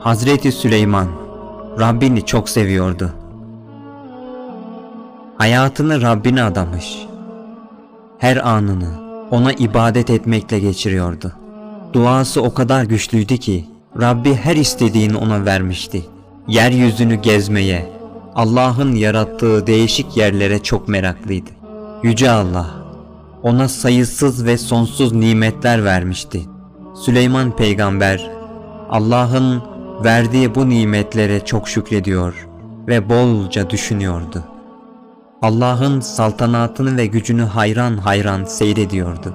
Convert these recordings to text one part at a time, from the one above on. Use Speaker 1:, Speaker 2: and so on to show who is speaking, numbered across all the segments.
Speaker 1: Hazreti Süleyman Rabbini çok seviyordu. Hayatını Rabbine adamış. Her anını ona ibadet etmekle geçiriyordu. Duası o kadar güçlüydü ki Rabbi her istediğini ona vermişti. Yeryüzünü gezmeye, Allah'ın yarattığı değişik yerlere çok meraklıydı. Yüce Allah ona sayısız ve sonsuz nimetler vermişti. Süleyman peygamber Allah'ın verdiği bu nimetlere çok şükrediyor ve bolca düşünüyordu. Allah'ın saltanatını ve gücünü hayran hayran seyrediyordu.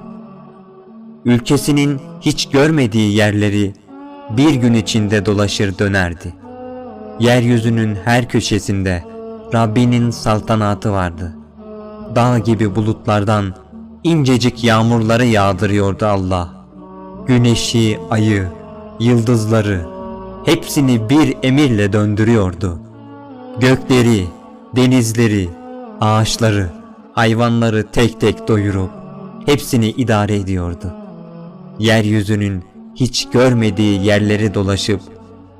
Speaker 1: Ülkesinin hiç görmediği yerleri bir gün içinde dolaşır dönerdi. Yeryüzünün her köşesinde Rabbinin saltanatı vardı. Dağ gibi bulutlardan incecik yağmurları yağdırıyordu Allah. Güneşi, ayı, yıldızları hepsini bir emirle döndürüyordu. Gökleri, denizleri, ağaçları, hayvanları tek tek doyurup hepsini idare ediyordu. Yeryüzünün hiç görmediği yerleri dolaşıp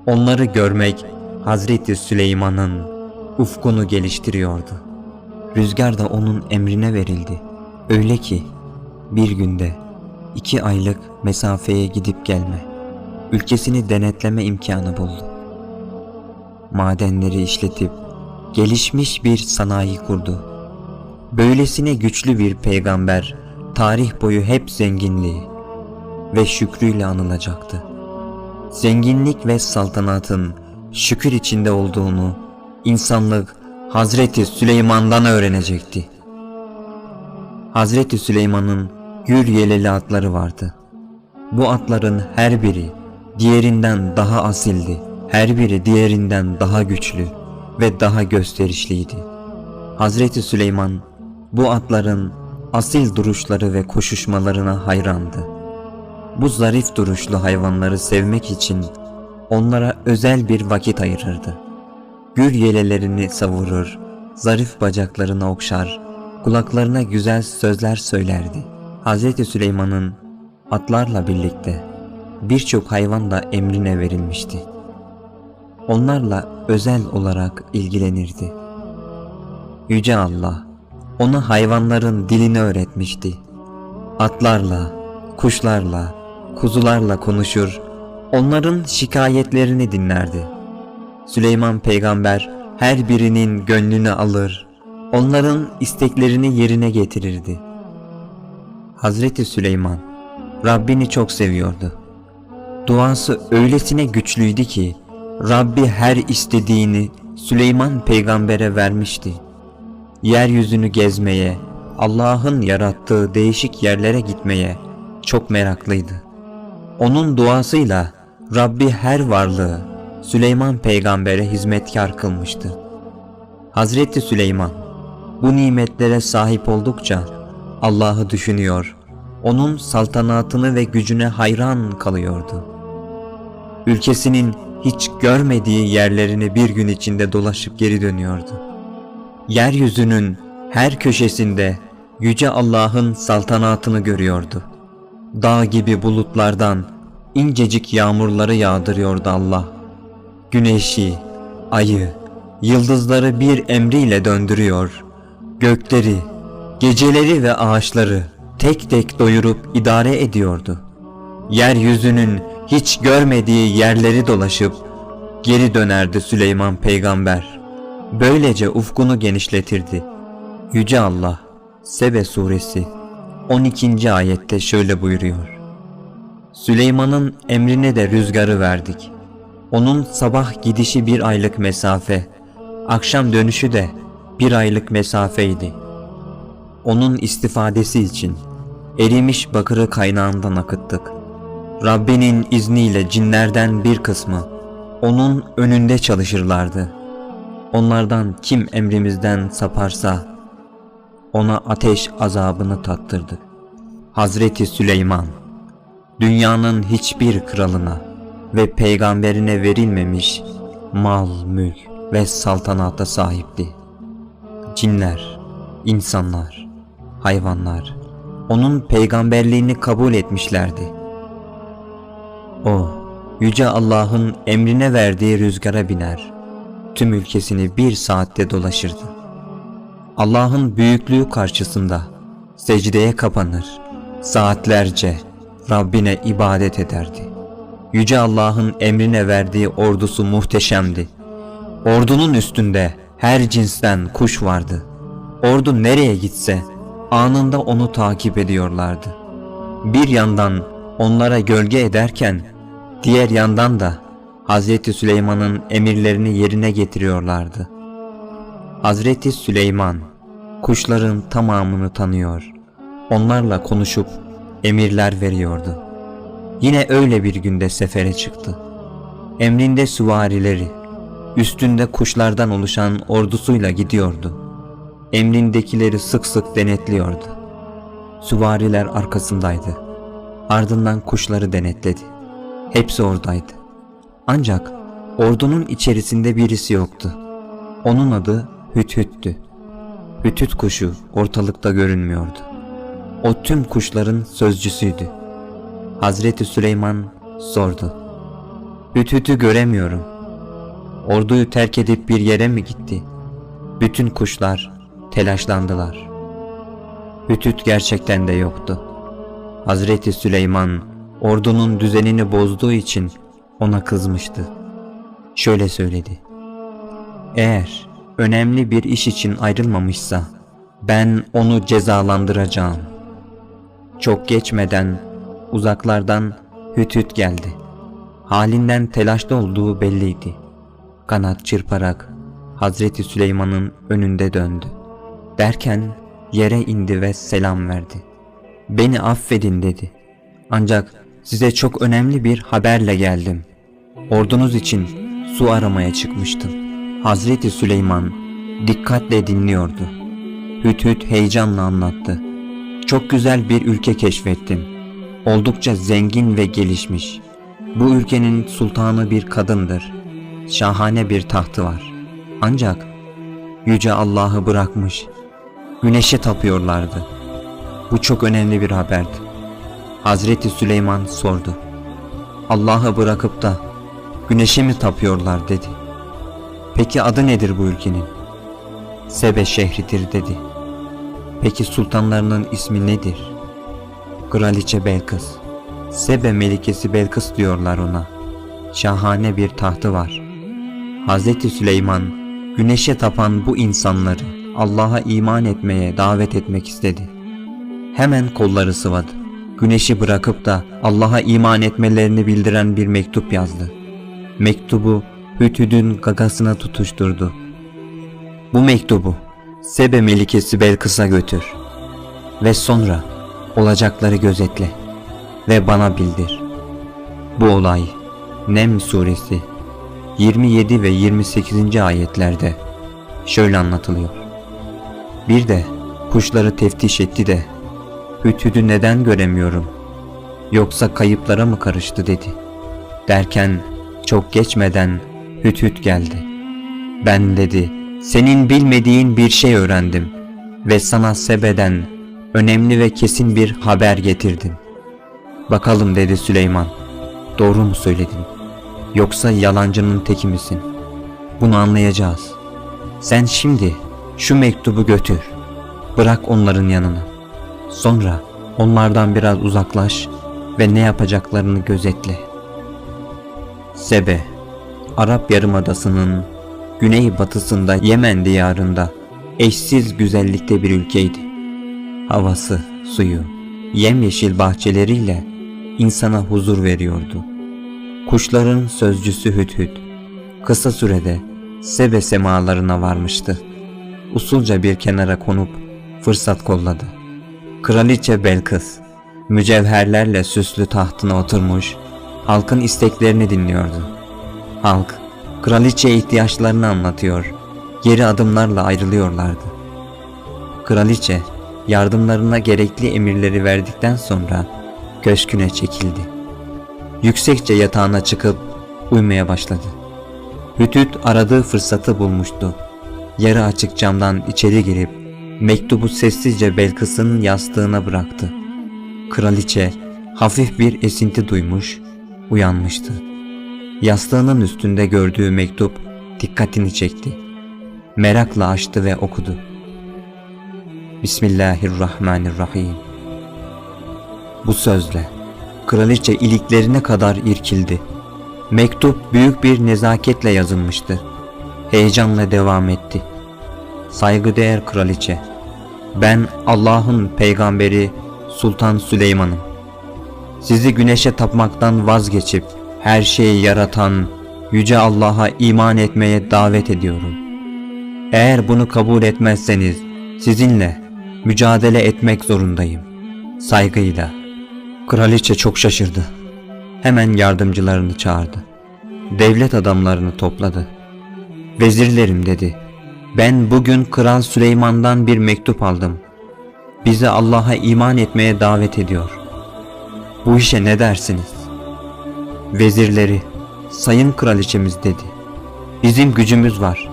Speaker 1: onları görmek Hazreti Süleyman'ın ufkunu geliştiriyordu. Rüzgar da onun emrine verildi. Öyle ki bir günde iki aylık mesafeye gidip gelme, ülkesini denetleme imkanı buldu. Madenleri işletip gelişmiş bir sanayi kurdu. Böylesine güçlü bir peygamber tarih boyu hep zenginliği ve şükrüyle anılacaktı. Zenginlik ve saltanatın şükür içinde olduğunu insanlık Hazreti Süleyman'dan öğrenecekti. Hazreti Süleyman'ın gür yeleli atları vardı. Bu atların her biri diğerinden daha asildi. Her biri diğerinden daha güçlü ve daha gösterişliydi. Hazreti Süleyman bu atların asil duruşları ve koşuşmalarına hayrandı. Bu zarif duruşlu hayvanları sevmek için onlara özel bir vakit ayırırdı. Gür yelelerini savurur, zarif bacaklarına okşar, kulaklarına güzel sözler söylerdi. Hz. Süleyman'ın atlarla birlikte birçok hayvan da emrine verilmişti. Onlarla özel olarak ilgilenirdi. Yüce Allah ona hayvanların dilini öğretmişti. Atlarla, kuşlarla, kuzularla konuşur, onların şikayetlerini dinlerdi. Süleyman peygamber her birinin gönlünü alır, onların isteklerini yerine getirirdi. Hazreti Süleyman Rabbini çok seviyordu. Duası öylesine güçlüydü ki Rabbi her istediğini Süleyman peygambere vermişti. Yeryüzünü gezmeye, Allah'ın yarattığı değişik yerlere gitmeye çok meraklıydı. Onun duasıyla Rabbi her varlığı Süleyman peygambere hizmetkar kılmıştı. Hazreti Süleyman bu nimetlere sahip oldukça Allah'ı düşünüyor, onun saltanatını ve gücüne hayran kalıyordu. Ülkesinin hiç görmediği yerlerini bir gün içinde dolaşıp geri dönüyordu. Yeryüzünün her köşesinde Yüce Allah'ın saltanatını görüyordu. Dağ gibi bulutlardan incecik yağmurları yağdırıyordu Allah. Güneşi, ayı, yıldızları bir emriyle döndürüyor. Gökleri, geceleri ve ağaçları tek tek doyurup idare ediyordu. Yeryüzünün hiç görmediği yerleri dolaşıp geri dönerdi Süleyman peygamber. Böylece ufkunu genişletirdi. Yüce Allah Sebe suresi 12. ayette şöyle buyuruyor. Süleyman'ın emrine de rüzgarı verdik. Onun sabah gidişi bir aylık mesafe, akşam dönüşü de bir aylık mesafeydi. Onun istifadesi için erimiş bakırı kaynağından akıttık. Rabbinin izniyle cinlerden bir kısmı onun önünde çalışırlardı. Onlardan kim emrimizden saparsa ona ateş azabını tattırdık. Hazreti Süleyman dünyanın hiçbir kralına ve peygamberine verilmemiş mal, mülk ve saltanata sahipti. Cinler, insanlar, hayvanlar onun peygamberliğini kabul etmişlerdi. O Yüce Allah'ın emrine verdiği rüzgara biner. Tüm ülkesini bir saatte dolaşırdı. Allah'ın büyüklüğü karşısında secdeye kapanır. Saatlerce Rabbine ibadet ederdi. Yüce Allah'ın emrine verdiği ordusu muhteşemdi. Ordunun üstünde her cinsten kuş vardı. Ordu nereye gitse anında onu takip ediyorlardı. Bir yandan onlara gölge ederken diğer yandan da Hazreti Süleyman'ın emirlerini yerine getiriyorlardı. Hazreti Süleyman kuşların tamamını tanıyor. Onlarla konuşup emirler veriyordu. Yine öyle bir günde sefere çıktı. Emrinde süvarileri, üstünde kuşlardan oluşan ordusuyla gidiyordu. Emrindekileri sık sık denetliyordu. Süvariler arkasındaydı. Ardından kuşları denetledi. Hepsi oradaydı. Ancak ordunun içerisinde birisi yoktu. Onun adı Hüthüt'tü. Hütüt kuşu ortalıkta görünmüyordu. O tüm kuşların sözcüsüydü. Hazreti Süleyman sordu. Hüthüt'ü göremiyorum. Orduyu terk edip bir yere mi gitti? Bütün kuşlar telaşlandılar. Hütüt gerçekten de yoktu. Hazreti Süleyman ordunun düzenini bozduğu için ona kızmıştı. Şöyle söyledi. Eğer önemli bir iş için ayrılmamışsa ben onu cezalandıracağım. Çok geçmeden uzaklardan Hütüt geldi. Halinden telaşlı olduğu belliydi. Kanat çırparak Hazreti Süleyman'ın önünde döndü. Derken yere indi ve selam verdi. Beni affedin dedi. Ancak size çok önemli bir haberle geldim. Ordunuz için su aramaya çıkmıştım. Hazreti Süleyman dikkatle dinliyordu. Hüt hüt heyecanla anlattı. Çok güzel bir ülke keşfettim. Oldukça zengin ve gelişmiş. Bu ülkenin sultanı bir kadındır. Şahane bir tahtı var. Ancak Yüce Allah'ı bırakmış. Güneşe tapıyorlardı. Bu çok önemli bir haberdi. Hazreti Süleyman sordu. Allah'ı bırakıp da güneşe mi tapıyorlar dedi. Peki adı nedir bu ülkenin? Sebe şehridir dedi. Peki sultanlarının ismi nedir? Kraliçe Belkıs. Sebe melikesi Belkıs diyorlar ona. Şahane bir tahtı var. Hazreti Süleyman güneşe tapan bu insanları Allah'a iman etmeye davet etmek istedi. Hemen kolları sıvadı. Güneşi bırakıp da Allah'a iman etmelerini bildiren bir mektup yazdı. Mektubu Hütüd'ün gagasına tutuşturdu. Bu mektubu Sebe Melikesi Belkıs'a götür. Ve sonra olacakları gözetle ve bana bildir. Bu olay Nem suresi 27 ve 28. ayetlerde şöyle anlatılıyor. Bir de kuşları teftiş etti de Hütüd'ü neden göremiyorum? Yoksa kayıplara mı karıştı dedi. Derken çok geçmeden Hütüt geldi. Ben dedi senin bilmediğin bir şey öğrendim ve sana Sebe'den önemli ve kesin bir haber getirdim. Bakalım dedi Süleyman. Doğru mu söyledin? Yoksa yalancının teki misin? Bunu anlayacağız. Sen şimdi şu mektubu götür. Bırak onların yanına. Sonra onlardan biraz uzaklaş ve ne yapacaklarını gözetle. Sebe, Arap Yarımadası'nın güneybatısında Yemen diyarında eşsiz güzellikte bir ülkeydi. Havası, suyu, yemyeşil bahçeleriyle insana huzur veriyordu. Kuşların sözcüsü Hüthüt kısa sürede Sebe semalarına varmıştı. Usulca bir kenara konup fırsat kolladı. Kraliçe Belkıs mücevherlerle süslü tahtına oturmuş halkın isteklerini dinliyordu. Halk kraliçeye ihtiyaçlarını anlatıyor, geri adımlarla ayrılıyorlardı. Kraliçe yardımlarına gerekli emirleri verdikten sonra köşküne çekildi. Yüksekçe yatağına çıkıp uyumaya başladı. Hütüt aradığı fırsatı bulmuştu. Yarı açık camdan içeri girip mektubu sessizce Belkıs'ın yastığına bıraktı. Kraliçe hafif bir esinti duymuş, uyanmıştı. Yastığının üstünde gördüğü mektup dikkatini çekti. Merakla açtı ve okudu. Bismillahirrahmanirrahim. Bu sözle kraliçe iliklerine kadar irkildi. Mektup büyük bir nezaketle yazılmıştı. Heyecanla devam etti. Saygıdeğer kraliçe, ben Allah'ın peygamberi Sultan Süleyman'ım. Sizi güneşe tapmaktan vazgeçip her şeyi yaratan Yüce Allah'a iman etmeye davet ediyorum. Eğer bunu kabul etmezseniz sizinle mücadele etmek zorundayım. Saygıyla. Kraliçe çok şaşırdı. Hemen yardımcılarını çağırdı. Devlet adamlarını topladı. Vezirlerim dedi. Ben bugün Kral Süleyman'dan bir mektup aldım. Bizi Allah'a iman etmeye davet ediyor. Bu işe ne dersiniz? Vezirleri, sayın kraliçemiz dedi. Bizim gücümüz var.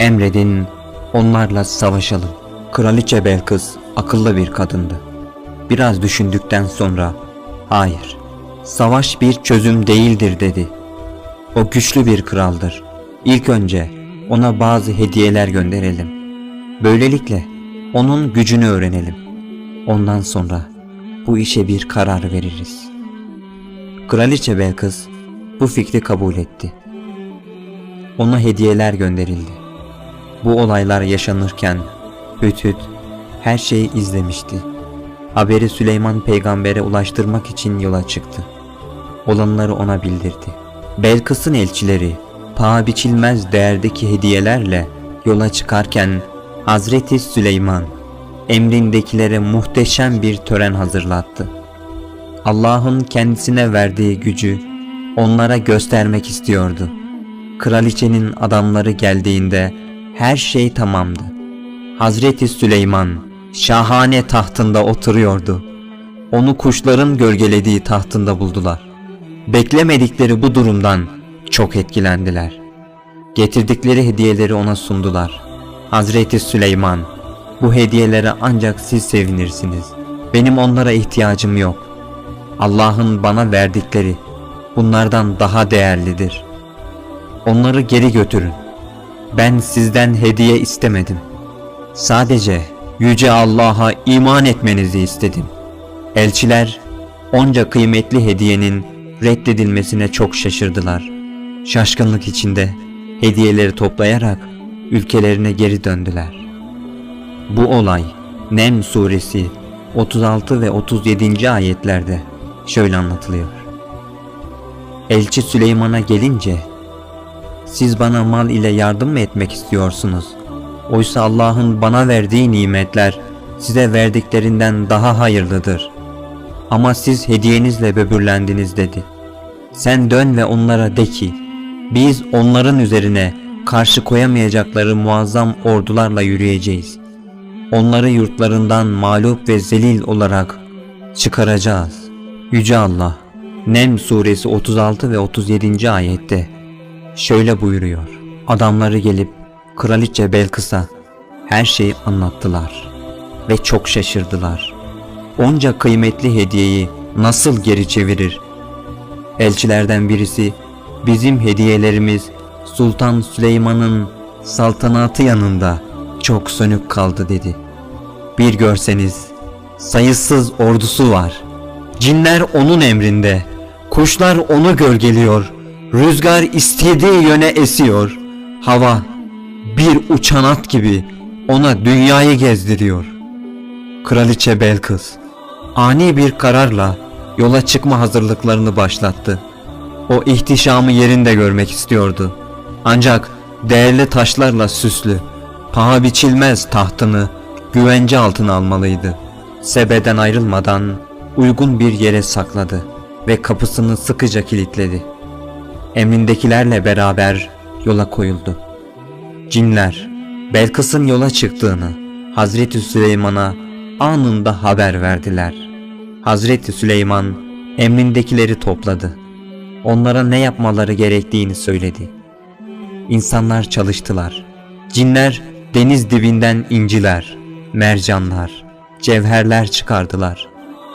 Speaker 1: Emredin, onlarla savaşalım. Kraliçe Belkıs akıllı bir kadındı. Biraz düşündükten sonra, hayır, savaş bir çözüm değildir dedi. O güçlü bir kraldır. İlk önce ona bazı hediyeler gönderelim. Böylelikle onun gücünü öğrenelim. Ondan sonra bu işe bir karar veririz. Kraliçe Belkıs bu fikri kabul etti. Ona hediyeler gönderildi. Bu olaylar yaşanırken Hüthüt her şeyi izlemişti. Haberi Süleyman peygambere ulaştırmak için yola çıktı. Olanları ona bildirdi. Belkıs'ın elçileri paha biçilmez değerdeki hediyelerle yola çıkarken Hazreti Süleyman emrindekilere muhteşem bir tören hazırlattı. Allah'ın kendisine verdiği gücü onlara göstermek istiyordu. Kraliçenin adamları geldiğinde her şey tamamdı. Hazreti Süleyman şahane tahtında oturuyordu. Onu kuşların gölgelediği tahtında buldular. Beklemedikleri bu durumdan çok etkilendiler. Getirdikleri hediyeleri ona sundular. Hazreti Süleyman, bu hediyelere ancak siz sevinirsiniz. Benim onlara ihtiyacım yok. Allah'ın bana verdikleri bunlardan daha değerlidir. Onları geri götürün. Ben sizden hediye istemedim. Sadece yüce Allah'a iman etmenizi istedim. Elçiler onca kıymetli hediyenin reddedilmesine çok şaşırdılar. Şaşkınlık içinde hediyeleri toplayarak ülkelerine geri döndüler. Bu olay Nem suresi 36 ve 37. ayetlerde şöyle anlatılıyor. Elçi Süleyman'a gelince siz bana mal ile yardım mı etmek istiyorsunuz? Oysa Allah'ın bana verdiği nimetler size verdiklerinden daha hayırlıdır. Ama siz hediyenizle böbürlendiniz dedi. Sen dön ve onlara de ki, biz onların üzerine karşı koyamayacakları muazzam ordularla yürüyeceğiz. Onları yurtlarından mağlup ve zelil olarak çıkaracağız. Yüce Allah, Nem suresi 36 ve 37. ayette şöyle buyuruyor. Adamları gelip kraliçe Belkıs'a her şeyi anlattılar ve çok şaşırdılar. Onca kıymetli hediyeyi nasıl geri çevirir? Elçilerden birisi bizim hediyelerimiz Sultan Süleyman'ın saltanatı yanında çok sönük kaldı dedi. Bir görseniz sayısız ordusu var. Cinler onun emrinde. Kuşlar onu gölgeliyor. Rüzgar istediği yöne esiyor. Hava bir uçan at gibi ona dünyayı gezdiriyor. Kraliçe Belkıs ani bir kararla yola çıkma hazırlıklarını başlattı. O ihtişamı yerinde görmek istiyordu. Ancak değerli taşlarla süslü, paha biçilmez tahtını güvence altına almalıydı. Sebeden ayrılmadan uygun bir yere sakladı ve kapısını sıkıca kilitledi. Emrindekilerle beraber yola koyuldu. Cinler Belkıs'ın yola çıktığını Hazreti Süleyman'a anında haber verdiler. Hazreti Süleyman emrindekileri topladı. Onlara ne yapmaları gerektiğini söyledi. İnsanlar çalıştılar. Cinler deniz dibinden inciler, mercanlar, cevherler çıkardılar.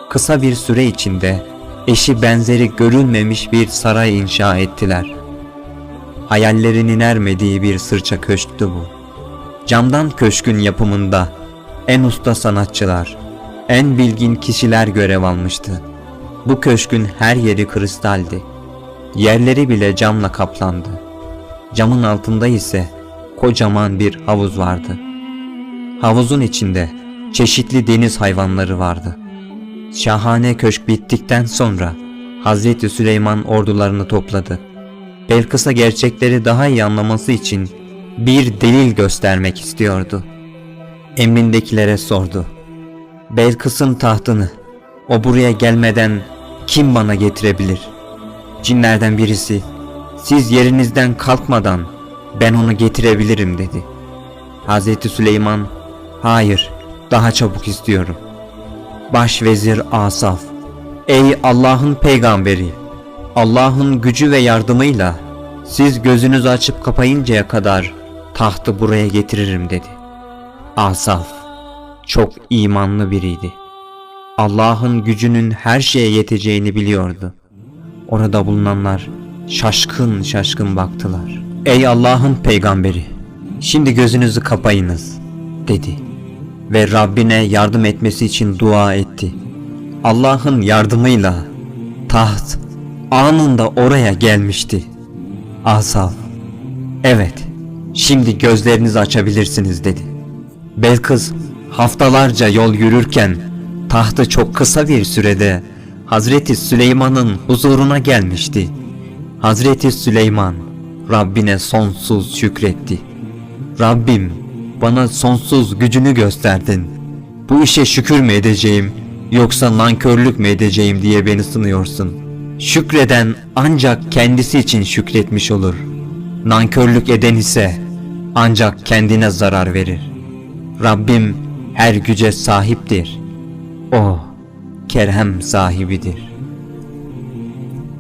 Speaker 1: Kısa bir süre içinde eşi benzeri görülmemiş bir saray inşa ettiler. hayallerinin ermediği bir sırça köşktü bu. Camdan köşkün yapımında en usta sanatçılar, en bilgin kişiler görev almıştı. Bu köşkün her yeri kristaldi. Yerleri bile camla kaplandı. Camın altında ise kocaman bir havuz vardı. Havuzun içinde çeşitli deniz hayvanları vardı. Şahane köşk bittikten sonra Hazreti Süleyman ordularını topladı. Belkıs'a gerçekleri daha iyi anlaması için bir delil göstermek istiyordu. Emrindekilere sordu. Belkıs'ın tahtını o buraya gelmeden kim bana getirebilir? Cinlerden birisi siz yerinizden kalkmadan ben onu getirebilirim dedi. Hazreti Süleyman hayır daha çabuk istiyorum. Başvezir Asaf Ey Allah'ın peygamberi Allah'ın gücü ve yardımıyla siz gözünüzü açıp kapayıncaya kadar tahtı buraya getiririm dedi. Asaf çok imanlı biriydi. Allah'ın gücünün her şeye yeteceğini biliyordu. Orada bulunanlar şaşkın şaşkın baktılar. Ey Allah'ın peygamberi, şimdi gözünüzü kapayınız, dedi. Ve Rabbine yardım etmesi için dua etti. Allah'ın yardımıyla taht anında oraya gelmişti. Asaf, evet, şimdi gözlerinizi açabilirsiniz dedi. Belkıs haftalarca yol yürürken tahtı çok kısa bir sürede Hazreti Süleyman'ın huzuruna gelmişti. Hazreti Süleyman Rabbine sonsuz şükretti. Rabbim bana sonsuz gücünü gösterdin. Bu işe şükür mü edeceğim yoksa nankörlük mü edeceğim diye beni sınıyorsun. Şükreden ancak kendisi için şükretmiş olur. Nankörlük eden ise ancak kendine zarar verir. Rabbim her güce sahiptir. O kerhem sahibidir.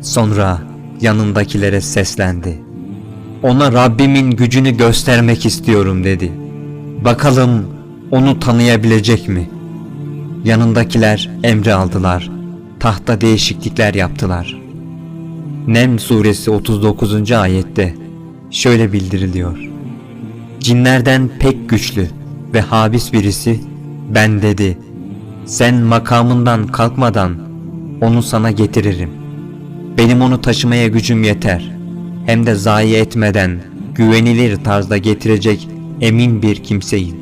Speaker 1: Sonra yanındakilere seslendi. Ona Rabbimin gücünü göstermek istiyorum dedi. Bakalım onu tanıyabilecek mi? Yanındakiler emri aldılar. Tahta değişiklikler yaptılar. Nem suresi 39. ayette şöyle bildiriliyor. Cinlerden pek güçlü ve habis birisi ben dedi. Sen makamından kalkmadan onu sana getiririm. Benim onu taşımaya gücüm yeter. Hem de zayi etmeden güvenilir tarzda getirecek emin bir kimseyim.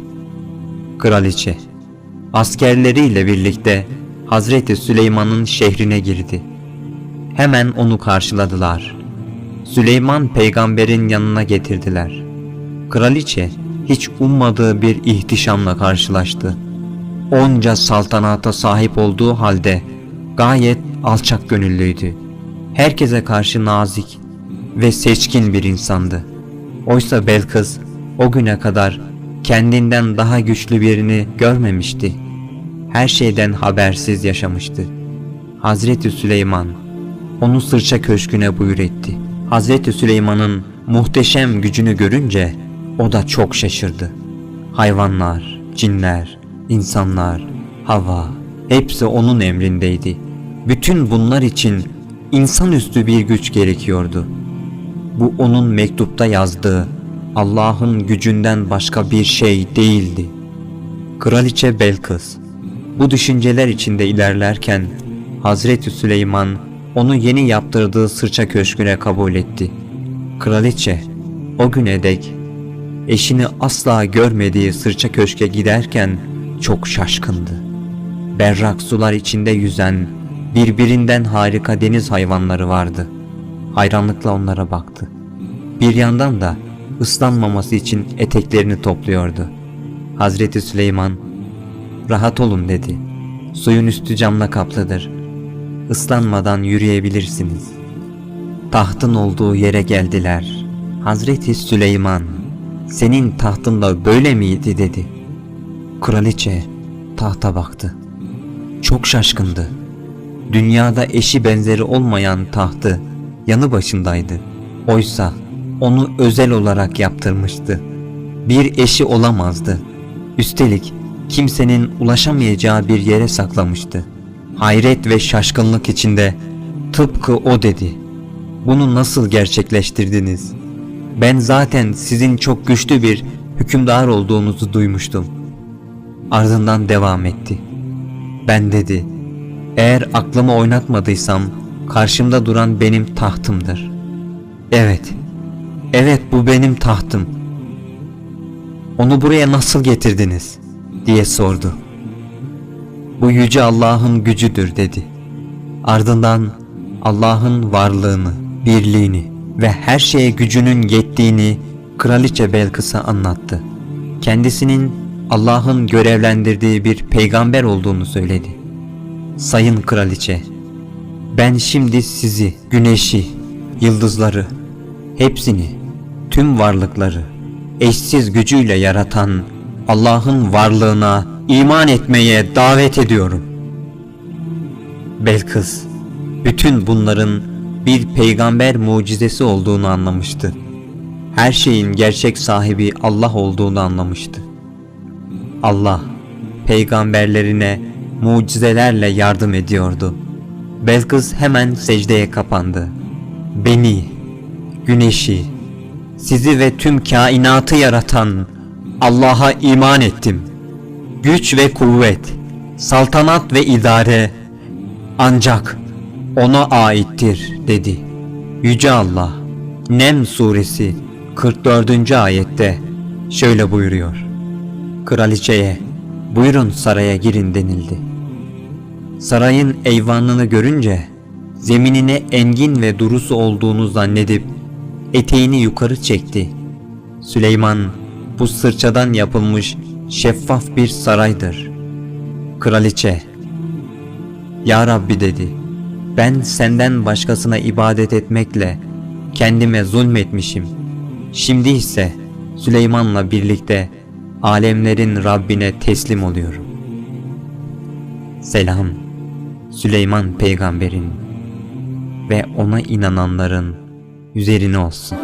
Speaker 1: Kraliçe askerleriyle birlikte Hazreti Süleyman'ın şehrine girdi. Hemen onu karşıladılar. Süleyman peygamberin yanına getirdiler. Kraliçe hiç ummadığı bir ihtişamla karşılaştı. Onca saltanata sahip olduğu halde gayet alçak gönüllüydü. Herkese karşı nazik ve seçkin bir insandı. Oysa Belkıs o güne kadar kendinden daha güçlü birini görmemişti. Her şeyden habersiz yaşamıştı. Hazreti Süleyman onu sırça köşküne buyur etti. Hazreti Süleyman'ın muhteşem gücünü görünce o da çok şaşırdı. Hayvanlar, cinler, insanlar, hava hepsi onun emrindeydi. Bütün bunlar için insanüstü bir güç gerekiyordu. Bu onun mektupta yazdığı Allah'ın gücünden başka bir şey değildi. Kraliçe Belkıs bu düşünceler içinde ilerlerken Hazreti Süleyman onu yeni yaptırdığı sırça köşküne kabul etti. Kraliçe o güne dek eşini asla görmediği sırça köşke giderken çok şaşkındı. Berrak sular içinde yüzen birbirinden harika deniz hayvanları vardı. Hayranlıkla onlara baktı. Bir yandan da ıslanmaması için eteklerini topluyordu. Hazreti Süleyman rahat olun dedi. Suyun üstü camla kaplıdır. Islanmadan yürüyebilirsiniz. Tahtın olduğu yere geldiler. Hazreti Süleyman senin tahtında böyle miydi dedi. Kraliçe tahta baktı. Çok şaşkındı. Dünyada eşi benzeri olmayan tahtı yanı başındaydı. Oysa onu özel olarak yaptırmıştı. Bir eşi olamazdı. Üstelik kimsenin ulaşamayacağı bir yere saklamıştı. Hayret ve şaşkınlık içinde tıpkı o dedi. Bunu nasıl gerçekleştirdiniz? Ben zaten sizin çok güçlü bir hükümdar olduğunuzu duymuştum. Ardından devam etti. Ben dedi, eğer aklımı oynatmadıysam karşımda duran benim tahtımdır. Evet, evet bu benim tahtım. Onu buraya nasıl getirdiniz? diye sordu. Bu yüce Allah'ın gücüdür dedi. Ardından Allah'ın varlığını, birliğini ve her şeye gücünün yettiğini Kraliçe Belkıs'a anlattı. Kendisinin Allah'ın görevlendirdiği bir peygamber olduğunu söyledi. Sayın Kraliçe, ben şimdi sizi, güneşi, yıldızları, hepsini, tüm varlıkları, eşsiz gücüyle yaratan Allah'ın varlığına iman etmeye davet ediyorum. Belkıs, bütün bunların bir peygamber mucizesi olduğunu anlamıştı. Her şeyin gerçek sahibi Allah olduğunu anlamıştı. Allah, peygamberlerine mucizelerle yardım ediyordu. Belkıs hemen secdeye kapandı. Beni, güneşi, sizi ve tüm kainatı yaratan Allah'a iman ettim. Güç ve kuvvet, saltanat ve idare ancak ona aittir dedi. Yüce Allah Nem suresi 44. ayette şöyle buyuruyor. Kraliçeye buyurun saraya girin denildi. Sarayın eyvanını görünce zeminine engin ve durusu olduğunu zannedip eteğini yukarı çekti. Süleyman bu sırçadan yapılmış şeffaf bir saraydır. Kraliçe Ya Rabbi dedi ben senden başkasına ibadet etmekle kendime zulmetmişim. Şimdi ise Süleyman'la birlikte alemlerin Rabbine teslim oluyorum. Selam Süleyman peygamberin ve ona inananların üzerine olsun.